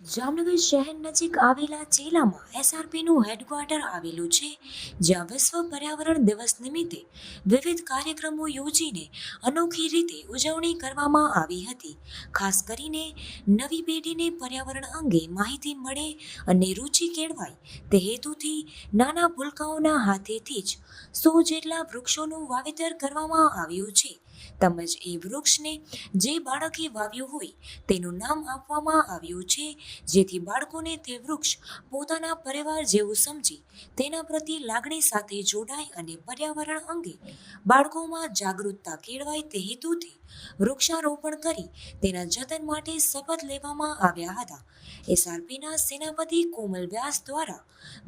જામનગર શહેર નજીક આવેલા ચેલામાં એસઆરપીનું હેડક્વાર્ટર આવેલું છે, જ્યાં વિશ્વ પર્યાવરણ દિવસ નિમિત્તે વિવિધ કાર્યક્રમો યોજીને અનોખી રીતે ઉજવણી કરવામાં આવી હતી. ખાસ કરીને નવી પેઢીને પર્યાવરણ અંગે માહિતી મળે અને રુચિ કેળવાય તે હેતુથી નાના ભૂલકાઓના હાથેથી જ સો જેટલા વૃક્ષોનું વાવેતર કરવામાં આવ્યું છે. તેમજ એ વૃક્ષને જે બાળકે વાવ્યું હોય તેનું નામ આપવામાં આવ્યું છે. જેથી બાળકોને તે વૃક્ષ પોતાના પરિવાર જેવું સમજી, તેના પ્રત્યે લાગણી સાથે જોડાય અને પર્યાવરણ અંગે બાળકોમાં જાગૃતતા કેળવાય તે હેતુથી વૃક્ષારોપણ કરી તેના જતન માટે શપથ લેવામાં આવ્યા હતા. એસઆરપીના સેનાપતિ કોમલ વ્યાસ દ્વારા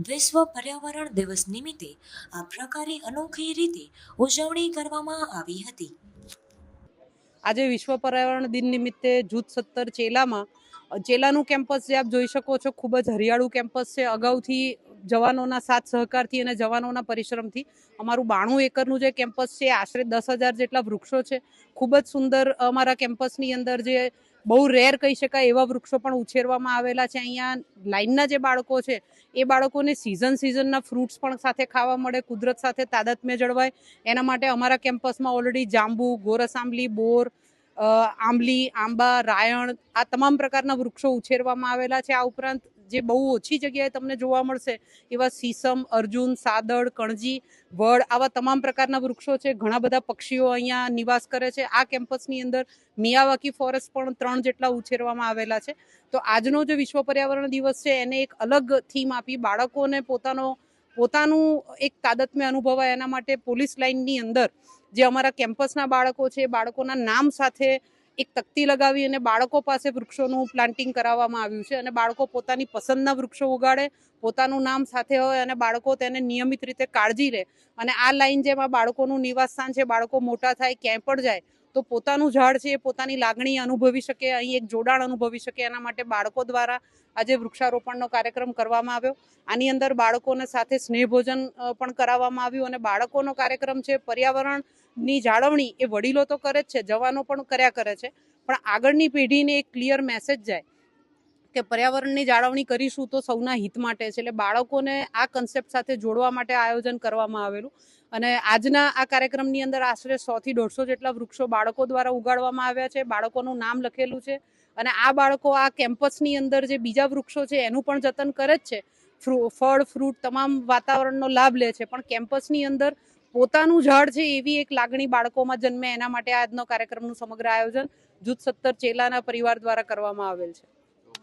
વિશ્વ પર્યાવરણ દિવસ નિમિત્તે આ પ્રકારે અનોખી રીતે ઉજવણી કરવામાં આવી હતી. આજે વિશ્વ પર્યાવરણ દિન નિમિત્તે જૂથ સત્તર ચેલામાં ચેલાનું કેમ્પસ જે આપ જોઈ શકો છો, ખૂબ જ હરિયાળું કેમ્પસ છે. અગાઉથી જવાનોના સાથ સહકારથી અને જવાનોના પરિશ્રમથી અમારું બાણું એકરનું જે કેમ્પસ છે, આશરે દસ હજાર જેટલા વૃક્ષો છે. ખૂબ જ સુંદર અમારા કેમ્પસની અંદર જે બહુ રેર કહી શકાય એવા વૃક્ષો પણ ઉછેરવામાં આવેલા છે. અહીંયા લાઇનના જે બાળકો છે, એ બાળકોને સિઝન સિઝનના ફ્રૂટ્સ પણ સાથે ખાવા મળે, કુદરત સાથે તાદાત્મ્ય જળવાય. એના માટે અમારા કેમ્પસમાં ઓલરેડી જાંબુ ગોરસ આંબલી બોર આંબલી, આંબા, રાયણ આ તમામ પ્રકારના વૃક્ષો ઉછેરવામાં આવેલા છે. આ ઉપરાંત જે બહુ ઓછી જગ્યાએ તમને જોવા મળશે એવા સીસમ, અર્જુન, સાદળ, કણજી, વડ, આવા તમામ પ્રકારના વૃક્ષો છે. ઘણા બધા પક્ષીઓ અહીંયા નિવાસ કરે છે. આ કેમ્પસની અંદર મિયાવાકી ફોરેસ્ટ પણ ત્રણ જેટલા ઉછેરવામાં આવેલા છે. તો આજનો જે વિશ્વ પર્યાવરણ દિવસ છે, એને એક અલગ થીમ આપી. બાળકોને પોતાનો, પોતાનું એક તાદત્મ્ય અનુભવાય એના માટે પોલીસ લાઇનની અંદર જે અમારા કેમ્પસના બાળકો છે, બાળકોના નામ સાથે એક તકતી લગાવી અને બાળકો પાસે વૃક્ષોનું પ્લાન્ટિંગ કરાવવામાં આવ્યું છે અને બાળકો પોતાની પસંદના વૃક્ષો ઉગાડે, પોતાનું નામ સાથે હોય અને બાળકો તેને નિયમિત રીતે કાળજી લે. અને આ લાઈન જેમાં બાળકોનું નિવાસસ્થાન છે, બાળકો મોટા થાય, ક્યાંય પણ જાય તો પોતાનું ઝાડ છે એ પોતાની લાગણી અનુભવી શકે, અહીં એક જોડાણ અનુભવી શકે. એના માટે બાળકો દ્વારા આજે વૃક્ષારોપણનો કાર્યક્રમ કરવામાં આવ્યો. આની અંદર બાળકોને સાથે સ્નેહભોજન પણ કરાવવામાં આવ્યું અને બાળકોનો કાર્યક્રમ છે પર્યાવરણની જાળવણી એ વડીલો તો કરે જ છે, જવાનો પણ કર્યા કરે છે. પણ આગળની પેઢીને એક ક્લિયર મેસેજ જાય કે પર્યાવરણની જાળવણી કરીશું તો સૌના હિત માટે છે. એટલે બાળકોને આ કન્સેપ્ટ સાથે જોડવા માટે આયોજન કરવામાં આવેલું. અને આજના આ કાર્યક્રમની અંદર આશરે સોથી દોઢસો જેટલા વૃક્ષો બાળકો દ્વારા ઉગાડવામાં આવ્યા છે. બાળકોનું નામ લખેલું છે. અને આ બાળકો આ કેમ્પસની અંદર જે બીજા વૃક્ષો છે એનું પણ જતન કરે જ છે. ફળ, ફ્રૂટ તમામ વાતાવરણનો લાભ લે છે. પણ કેમ્પસની અંદર પોતાનું ઝાડ છે એવી એક લાગણી બાળકોમાં જન્મે. એના માટે આજનો કાર્યક્રમનું સમગ્ર આયોજન જૂથ સત્તર ચેલાના પરિવાર દ્વારા કરવામાં આવેલ છે.